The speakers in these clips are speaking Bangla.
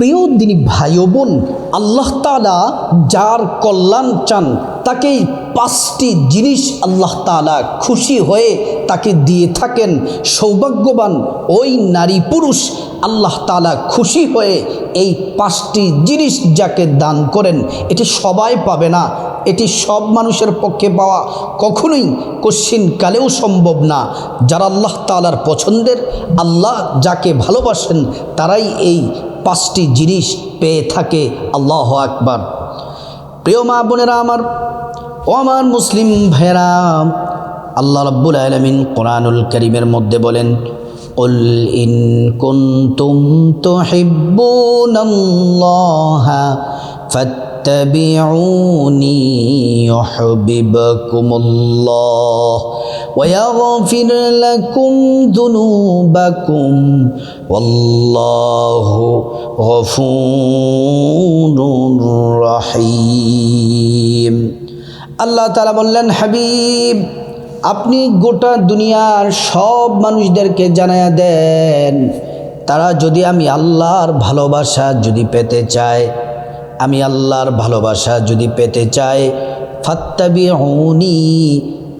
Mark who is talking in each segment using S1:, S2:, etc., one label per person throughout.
S1: প্রিয় দিনী ভাই বোন আল্লাহ তালা যার কল্যাণ চান তাকে পাঁচটি জিনিস আল্লাহ তালা খুশি হয়ে তাকে দিয়ে থাকেন। সৌভাগ্যবান ওই নারী পুরুষ আল্লাহ তালা খুশি হয়ে এই পাঁচটি জিনিস যাকে দান করেন, এটি সবাই পাবে না। এটি সব মানুষের পক্ষে পাওয়া কখনোই কশ্চিন কালেও সম্ভব না। যারা আল্লাহ তালার পছন্দের, আল্লাহ যাকে ভালোবাসেন, তারাই এই পাঁচটি জিনিস পেয়ে থাকে আল্লাহ আকবার প্রিয় মা বোনেরা আমার ও আমার মুসলিম ভাইরা আল্লাহ রব্বুল আলমিন কোরআনুল করিমের মধ্যে বলেন قل إن كنتم تحبون الله فاتبعوني يحببكم الله ويغفر لكم ذنوبكم والله غفور رحيم আল্লাহ তালা বললেন হাবিব আপনি গোটা দুনিয়ার সব মানুষদেরকে জানায়া দেন তারা যদি আমি আল্লাহর ভালোবাসা যদি পেতে চায় আমি আল্লাহর ভালোবাসা যদি পেতে চায় ফাত্তাবি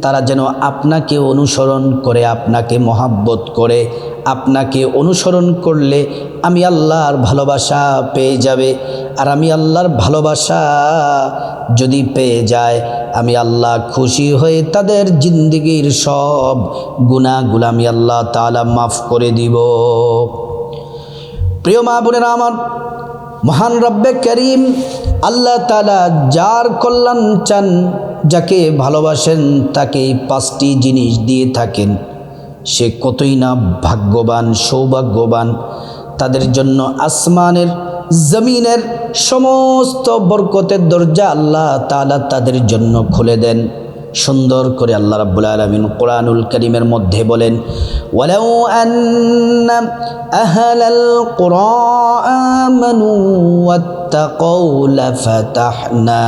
S1: তারা যেন আপনাকে অনুসরণ করে, আপনাকে মহাব্বত করে, আপনাকে অনুসরণ করলে আমি আল্লাহর ভালোবাসা পেয়ে যাবে। আর আমি আল্লাহর ভালোবাসা যদি পেয়ে যায়, আমি আল্লাহ খুশি হয়ে তাদের জিন্দগির সব গুণাগুলো আমি আল্লাহ তালা মাফ করে দিব। প্রিয় মা বোনেরা আমার, মহান রব্বে করিম, আল্লাহ তালা যার কল্যাণ চান যাকে ভালোবাসেন তাকে পাঁচটি জিনিস দিয়ে থাকেন। সে কতই না ভাগ্যবান, সৌভাগ্যবান। তাদের জন্য আসমানের, জমিনের সমস্ত বরকতের দরজা আল্লাহ তালা তাদের জন্য খুলে দেন। সুন্দর করে আল্লাহ রাব্বুল আলামিন কোরআনুল করিমের মধ্যে বলেন ওয়ালাউ আন্না আহলাল কুরা আমানু ওয়াত্তাকাউ লাফাতাহনা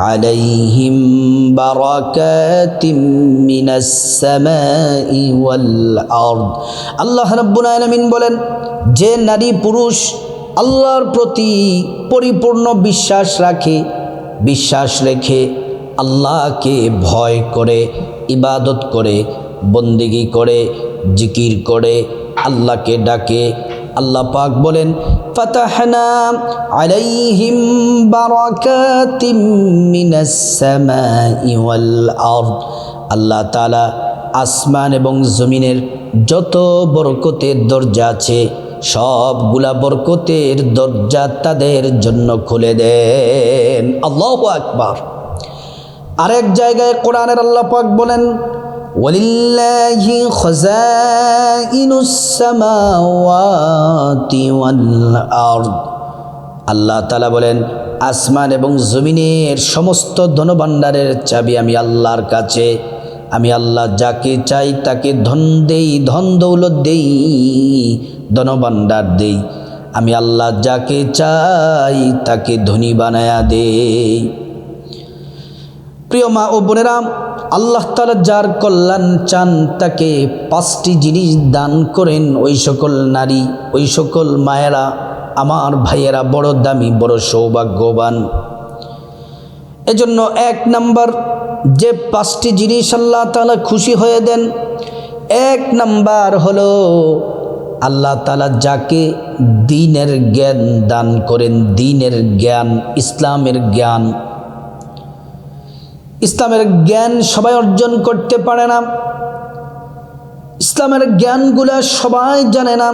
S1: عليهم بركات من السماء والأرض আল্লাহ রাব্বুল আলামিন বলেন যে নারী পুরুষ আল্লাহর প্রতি পরিপূর্ণ বিশ্বাস রাখে বিশ্বাস রেখে আল্লাহকে ভয় করে, ইবাদত করে, বন্দিগি করে, জিকির করে, আল্লাহকে ডাকে। আল্লাহ পাক বলেন, ফাতাহনা আলাইহিম বারাকাতিম আল্লাহ তাআলা আসমান এবং জমিনের যত বরকতের দরজা আছে, সবগুলা বরকতের দরজা তাদের জন্য খুলে দেন। আল্লাহু আকবার। আরেক জায়গায় কোরআনের আল্লাহ পাক বলেন, ওয়ালিল্লাহি আল্লাহ তালা বলেন, আসমান এবং জমিনের সমস্ত ধনভাণ্ডারের চাবি আমি আল্লাহর কাছে, আমি আল্লাহ যাকে চাই তাকে ধন দেই, ধন দৌলত দেই, ধনভাণ্ডার দেই। আমি আল্লাহ যাকে চাই তাকে ধনী বানায়া দেই। প্রিয় মা ও বোনেরা, আল্লাহ তালা যার কল্যাণ চান, তাকে পাঁচটি জিনিস দান করেন। ওই সকল নারী, ওই সকল মায়েরা, আমার ভাইয়েরা, বড় দামি, বড় সৌভাগ্যবান। এজন্য এক নাম্বার, যে পাঁচটি জিনিস আল্লাহ তালা খুশি হয়ে দেন, এক নাম্বার হলো আল্লাহ তালা যাকে দিনের জ্ঞান দান করেন, দিনের জ্ঞান, ইসলামের জ্ঞান। ইসলামের জ্ঞান সবাই অর্জন করতে পারে না। ইসলামের জ্ঞানগুলো সবাই জানে না।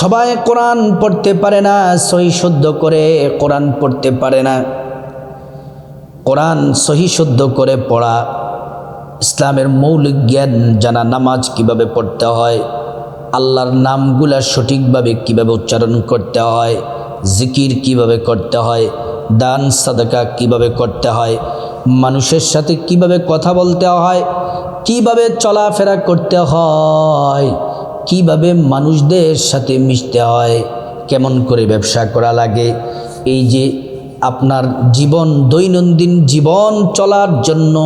S1: সবাই কোরআন পড়তে পারে না, সহি শুদ্ধ করে কোরআন পড়তে পারে না। কোরআন সহি শুদ্ধ করে পড়া, ইসলামের মৌলিক জ্ঞান জানা নামাজ কীভাবে পড়তে হয়, আল্লাহর নামগুলা সঠিকভাবে কীভাবে উচ্চারণ করতে হয়, জিকির কীভাবে করতে হয় দান, সাদাকা কীভাবে করতে হয়, মানুষের সাথে কীভাবে কথা বলতে হয়, কীভাবে চলাফেরা করতে হয়, কীভাবে মানুষদের সাথে মিশতে হয়, কেমন করে ব্যবসা করা লাগে, এই যে আপনার জীবন, দৈনন্দিন জীবন চলার জন্য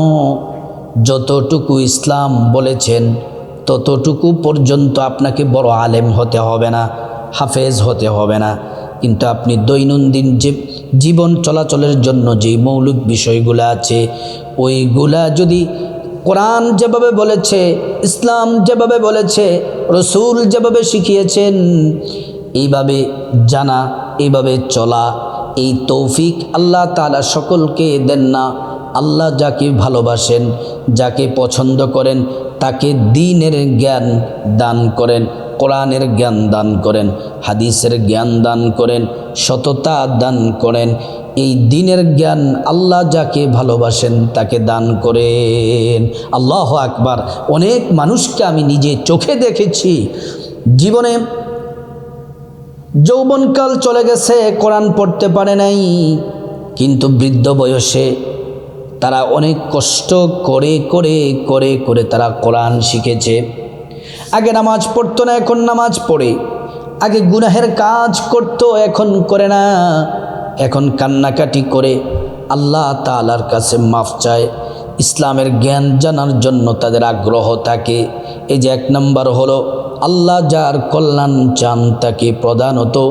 S1: যতটুকু ইসলাম বলেছেন, ততটুকু পর্যন্ত আপনাকে বড় আলেম হতে হবে না, হাফেজ হতে হবে না। কিন্তু আপনি দৈনন্দিন যে জীবন চলাচলের জন্য যে মৌলিক বিষয়গুলো আছে, ওইগুলা যদি কোরআন যেভাবে বলেছে, ইসলাম যেভাবে বলেছে, রসুল যেভাবে শিখিয়েছেন, এইভাবে জানা, এইভাবে চলা, এই তৌফিক আল্লাহ তালা সকলকে দেন না। আল্লাহ যাকে ভালোবাসেন, যাকে পছন্দ করেন, তাকে দিনের জ্ঞান দান করেন, কোরআনের জ্ঞান দান করেন, হাদিসের জ্ঞান দান করেন, সততা দান করেন। এই দিনের জ্ঞান আল্লাহ যাকে ভালোবাসেন, তাকে দান করেন। আল্লাহ আকবার। অনেক মানুষকে আমি নিজে চোখে দেখেছি, জীবনে যৌবনকাল চলে গেছে, কোরআন পড়তে পারে নাই, কিন্তু বৃদ্ধ বয়সে তারা অনেক কষ্ট করে করে করে করে তারা কোরআন শিখেছে। আগে নামাজ পড়তো না, এখন নামাজ পড়ে। আগে গুনাহের কাজ করতো, এখন করে না। এখন কান্নাকাটি করে। আল্লাহ তালার কাছে মাফ চায়। ইসলামের জ্ঞান জানার জন্য তাদের আগ্রহ থাকে। এই যে এক নম্বর হলো, আল্লাহ যার কল্যাণ চান তাকে প্রধানত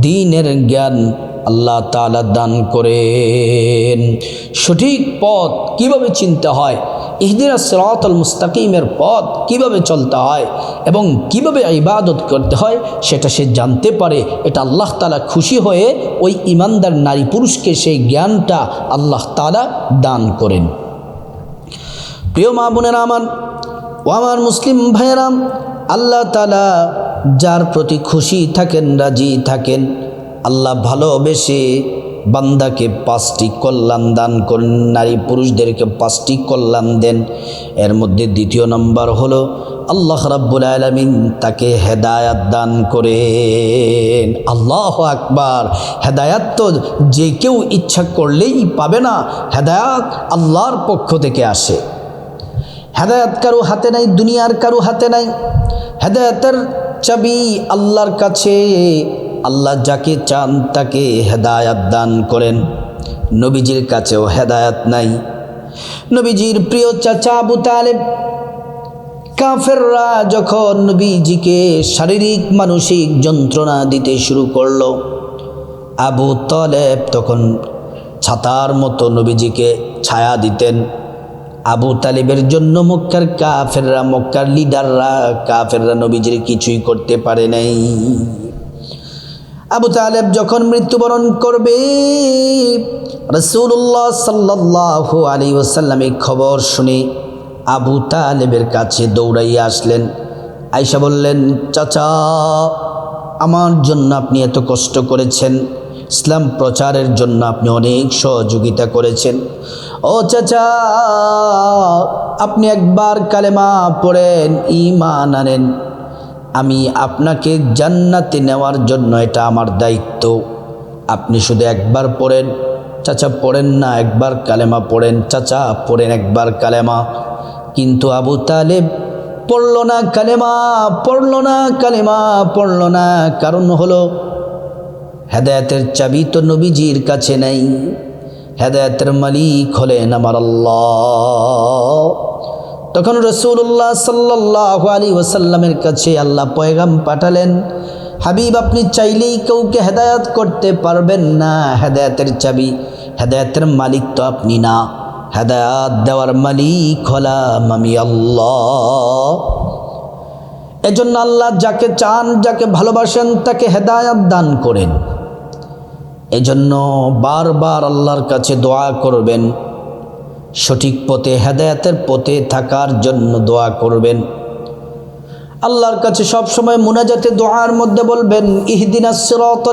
S1: দিনের জ্ঞান আল্লাহ তালা দান করেন। সঠিক পথ কীভাবে চিনতে হয়? ইহদিরা সিরাতুল মুস্তাকিমের পথ কীভাবে চলতে হয়? এবং কীভাবে ইবাদত করতে হয়? সেটা সে জানতে পারে। এটা আল্লাহ তালা খুশি হয়ে ওই ইমানদার নারী পুরুষকে সেই জ্ঞানটা আল্লাহ তালা দান করেন। প্রিয় মা বোনেরা আমার, ও আমার মুসলিম ভাইয়েরাম আল্লাহ তালা যার প্রতি খুশি থাকেন, রাজি থাকেন আল্লাহ ভালোবেসে বান্দাকে পাঁচটি কল্যাণ দান করেন, নারী পুরুষদেরকে পাঁচটি কল্যাণ দেন। এর মধ্যে দ্বিতীয় নম্বর হলো, আল্লাহ রাব্বুল আলমিন তাকে হেদায়াত দান করেন। আল্লাহ আকবার। হেদায়াত তো যে কেউ ইচ্ছা করলেই পাবে না, হেদায়াত আল্লাহর পক্ষ থেকে আসে। হেদায়াত কারও হাতে নাই, দুনিয়ার কারও হাতে নাই। হেদায়াতের চাবি আল্লাহর কাছে। আল্লাহ যাকে চান তাকে হেদায়াত দান করেন। নবীজির কাছেও হেদায়াত নাই। নবীজির প্রিয় চাচা আবু তালেব, কাফেররা যখন নবীজিকে শারীরিক, মানসিক যন্ত্রণা দিতে শুরু করল, আবু তলেব তখন ছাতার মতো নবীজিকে ছায়া দিতেন। আবু তালিবের জন্য মক্কার কাফেররা, মক্কার লিডাররা কাফেররা নবীজির কিছুই করতে পারে নাই। আবু তালেব যখন মৃত্যুবরণ করবে রসুল্লাহ সাল্লাহ আলী ওসাল্লাম এই খবর শুনে আবু তালেবের কাছে দৌড়াইয়া আসলেন। আইসা বললেন, চাচা, আমার জন্য আপনি এত কষ্ট করেছেন। ইসলাম প্রচারের জন্য আপনি অনেক সহযোগিতা করেছেন। ও চাচা, আপনি একবার কালেমা পড়েন ইমান আনেন। আমি আপনাকে জান্নাতে নেওয়ার জন্য এটা আমার দায়িত্ব। আপনি শুধু একবার পড়েন, চাচা পড়েন না, একবার কালেমা পড়েন, চাচা পড়েন একবার কালেমা। কিন্তু আবু তালেব, পড়ল না কালেমা, পড়ল না কালেমা, পড়ল না। কারণ হলো, হেদায়তের চাবি তো নবীজির কাছে নেই। হেদায়তের মালিক হলেন আমার আল্লাহ। তখন রসুল্লাহ সাল্লাহ আলী ওসাল্লামের কাছে আল্লাহ পয়গাম পাঠালেন, হাবিব, আপনি চাইলেই কাউকে হেদায়াত করতে পারবেন না। হেদায়তের চাবি, হেদায়তের মালিক তো আপনি না। হেদায়াত দেওয়ার মালিক হলাম আমি আল্লাহ। এজন্য আল্লাহ যাকে চান, যাকে ভালোবাসেন, তাকে হেদায়াত দান করেন। এজন্য বারবার আল্লাহর কাছে দোয়া করবেন সঠিক পথে হেদায়াতের পথে থাকার জন্য দোয়া করবেন। আল্লাহর কাছে সব সময় মুনাজাতে দোয়ার মধ্যে বলবেন, ইহদিনা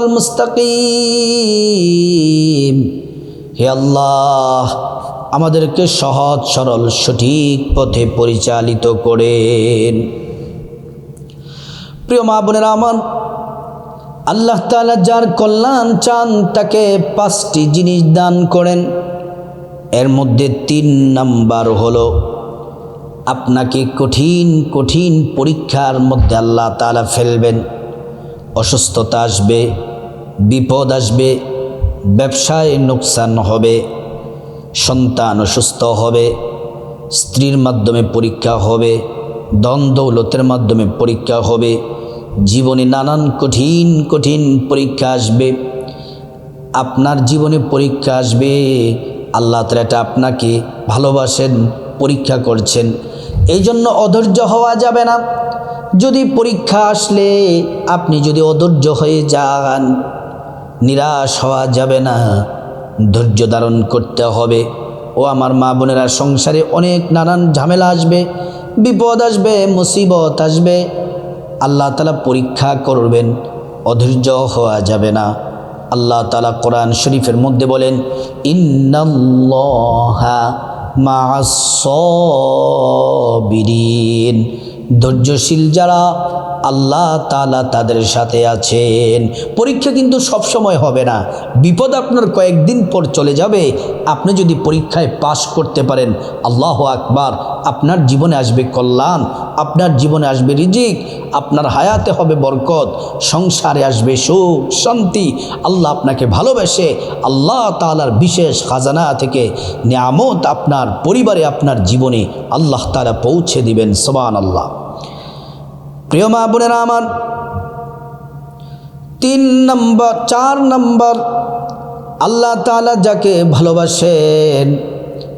S1: মুস্তাকিম। হে আল্লাহ, আমাদেরকে সহজ, সরল, সঠিক পথে পরিচালিত করেন। প্রিয় মা বোনেরা আমার, আল্লাহ তালা যার কল্যাণ চান, তাকে পাঁচটি জিনিস দান করেন। এর মধ্যে তিন নাম্বার হলো, আপনাকে কঠিন কঠিন পরীক্ষার মধ্যে আল্লাহ তালা ফেলবেন। অসুস্থতা আসবে, বিপদ আসবে, ব্যবসায় নোকসান হবে, সন্তান অসুস্থ হবে, স্ত্রীর মাধ্যমে পরীক্ষা হবে দন দৌলতের মাধ্যমে পরীক্ষা হবে, জীবনে নানান কঠিন কঠিন পরীক্ষা আসবে। আপনার জীবনে পরীক্ষা আসবে আল্লাহ তালা এটা আপনাকে ভালোবাসেন, পরীক্ষা করছেন। এই জন্য অধৈর্য হওয়া যাবে না। যদি পরীক্ষা আসলে আপনি যদি অধৈর্য হয়ে যান, নিরাশ হওয়া যাবে না। ধৈর্য ধারণ করতে হবে। ও আমার মা বোনেরা, সংসারে অনেক নানান ঝামেলা আসবে, বিপদ আসবে, মুসিবত আসবে। আল্লাহ তালা পরীক্ষা করবেন, অধৈর্য হওয়া যাবে না। আল্লাহ তালা কোরআন শরীফের মধ্যে বলেন ইন্নাল্লাহা মাসবিরিন ধৈর্যশীল যারা, আল্লাহ তালা তাদের সাথে আছেন। পরীক্ষা কিন্তু সব সময় হবে না। বিপদ আপনার কয়েকদিন পর চলে যাবে। আপনি যদি পরীক্ষায় পাশ করতে পারেন, আল্লাহ আকবার, আপনার জীবনে আসবে কল্যাণ, আপনার জীবনে আসবে রিজিক, আপনার হায়াতে হবে বরকত, সংসারে আসবে সুখ, শান্তি, আল্লাহ আপনাকে ভালোবেসে আল্লাহ তালার বিশেষ খাজানা থেকে নিয়ামত আপনার পরিবারে, আপনার জীবনে আল্লাহ তালা পৌঁছে দিবেন সবান আল্লাহ প্রিয় মা বোনেরা আমার, তিন নম্বর, চার নম্বর, আল্লাহ তালা যাকে ভালোবাসেন,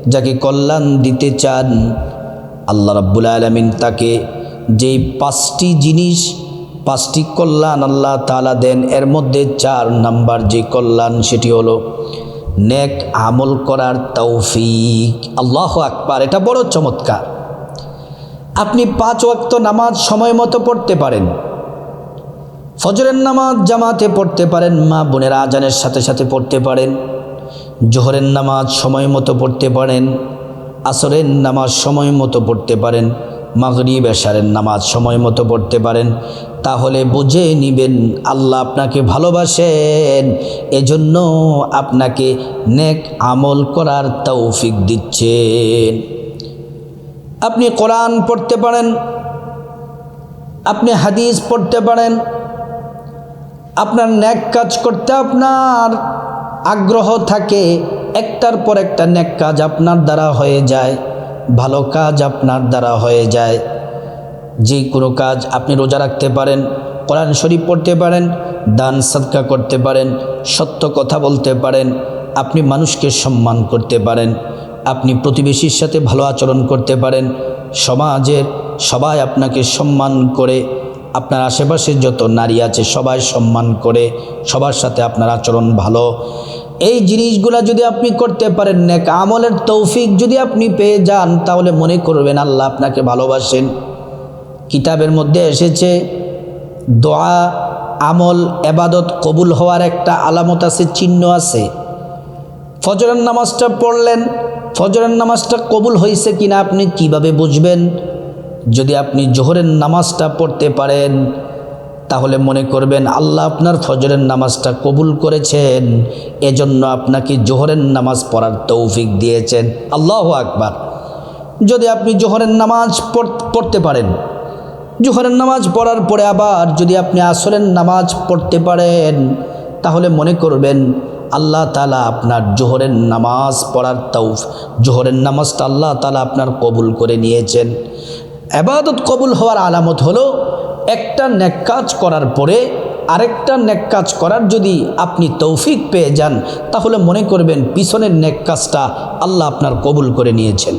S1: যাকে কল্যাণ দিতে চান, আল্লাহ রাব্বুল আলমিন তাকে যেই পাঁচটি জিনিস, পাঁচটি কল্যাণ আল্লাহ তালা দেন, এর মধ্যে চার নাম্বার যে কল্যাণ সেটি হলো নেক আমল করার তৌফিক। আল্লাহ আকবার, এটা বড় চমৎকার। আপনি পাঁচ ওয়াক্ত নামাজ সময় মতো পড়তে পারেন। ফজরের নামাজ জামাতে পড়তে পারেন, মা বোনের আজানের সাথে সাথে পড়তে পারেন। জোহরের নামাজ সময় মতো পড়তে পারেন, আসরের নামাজ সময় মতো পড়তে পারেন, মাগরিব, এশারের নামাজ সময় মতো পড়তে পারেন। তাহলে বুঝে নিবেন, আল্লাহ আপনাকে ভালোবাসেন, এজন্য আপনাকে নেক আমল করার তৌফিক দিচ্ছেন। আপনি কোরআন পড়তে পারেন, আপনি হাদিস পড়তে পারেন, আপনার ন্যাক কাজ করতে আপনার আগ্রহ থাকে, একটার পর একটা ন্যাক কাজ আপনার দ্বারা হয়ে যায়, ভালো কাজ আপনার দ্বারা হয়ে যায়। যে কোনো কাজ আপনি রোজা রাখতে পারেন, কোরআন শরীফ পড়তে পারেন, দান সদকা করতে পারেন, সত্য কথা বলতে পারেন, আপনি মানুষকে সম্মান করতে পারেন। আপনি প্রতিবেশীর সাথে ভালো আচরণ করতে পারেন। সমাজের সবাই আপনাকে সম্মান করে, আপনার আশেপাশে যত নারী আছে সবাই সম্মান করে, সবার সাথে আপনার আচরণ ভালো। এই জিনিসগুলা যদি আপনি করতে পারেন, নেক আমলের তৌফিক যদি আপনি পেয়ে যান, তাহলে মনে করবেন আল্লাহ আপনাকে ভালোবাসেন। কিতাবের মধ্যে এসেছে, দোয়া, আমল, এবাদত কবুল হওয়ার একটা আলামত আছে, চিহ্ন আছে। ফজরের নামাজটা পড়লেন, ফজরের নামাজটা কবুল হয়েছে কিনা আপনি কীভাবে বুঝবেন? যদি আপনি জোহরের নামাজটা পড়তে পারেন, তাহলে মনে করবেন আল্লাহ আপনার ফজরের নামাজটা কবুল করেছেন, এজন্য আপনাকে জোহরের নামাজ পড়ার তৌফিক দিয়েছেন। আল্লাহ আকবার। যদি আপনি জোহরের নামাজ পড়তে পারেন, জোহরের নামাজ পড়ার পরে আবার যদি আপনি আসরের নামাজ পড়তে পারেন, তাহলে মনে করবেন আল্লাহ তালা আপনার জোহরের নামাজ পড়ার তৌফ, জোহরের নামাজটা আল্লাহ তালা আপনার কবুল করে নিয়েছেন। আবাদত কবুল হওয়ার আলামত হলো, একটা নেক কাজ করার পরে আরেকটা নেক কাজ করার যদি আপনি তৌফিক পেয়ে যান, তাহলে মনে করবেন পিছনের নেক কাজটা আল্লাহ আপনার কবুল করে নিয়েছেন।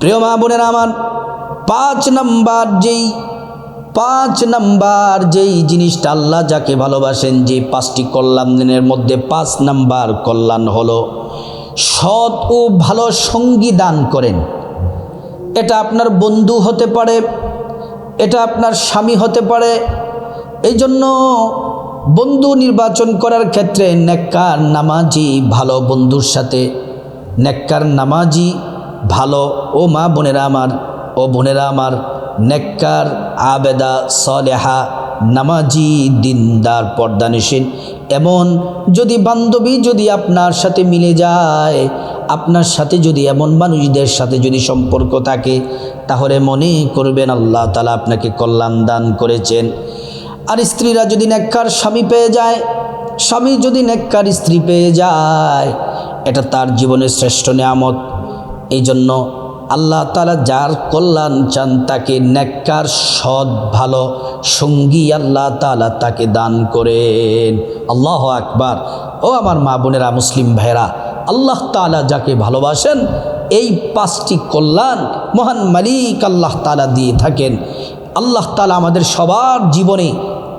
S1: প্রিয় মা বোনের আমার, পাঁচ নাম্বার যেই পাঁচ নাম্বার যেই জিনিসটা আল্লাহ যাকে ভালোবাসেন, যে পাঁচটি কল্যাণ দিনের মধ্যে পাঁচ নাম্বার কল্যাণ হলো সৎ ও ভালো সঙ্গী দান করেন। এটা আপনার বন্ধু হতে পারে, এটা আপনার স্বামী হতে পারে। এই জন্য বন্ধু নির্বাচন করার ক্ষেত্রে নেককার নামাজি ভালো বন্ধুর সাথে, নেককার নামাজি ভালো। ও মা বোনেরা আমার, ও বোনেরা আমার নেককার, আবেদা, সলেহা, নামাজি, দিনদার, পর্দানিসীন। এমন যদি বান্ধবী যদি আপনার সাথে মিলে যায়, আপনার সাথে যদি এমন মানুষদের সাথে যদি সম্পর্ক থাকে, তাহলে মনে করবেন আল্লাহ তালা আপনাকে কল্যাণ দান করেছেন। আর স্ত্রীরা যদি নেককার স্বামী পেয়ে যায়, স্বামী যদি নেককার স্ত্রী পেয়ে যায়, এটা তার জীবনের শ্রেষ্ঠ নিয়ামত। এই জন্য আল্লাহ তালা যার কল্যাণ চান তাকে নেককার, সৎ, ভালো সঙ্গী আল্লাহ তালা তাকে দান করেন। আল্লাহ আকবার। ও আমার মা বোনেরা, মুসলিম ভাইরা আল্লাহ তালা যাকে ভালোবাসেন, এই পাঁচটি কল্যাণ মহান মালিক আল্লাহ তালা দিয়ে থাকেন। আল্লাহ তালা আমাদের সবার জীবনে,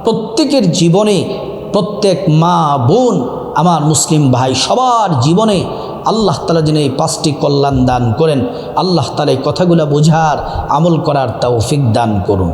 S1: প্রত্যেকের জীবনে প্রত্যেক মা বোন, আমার মুসলিম ভাই সবার জীবনে আল্লাহ তালা যেন এই পাঁচটি কল্যাণ দান করেন। আল্লাহ তালা এই কথাগুলো বোঝার আমল করার তাও ফিক দান করুন।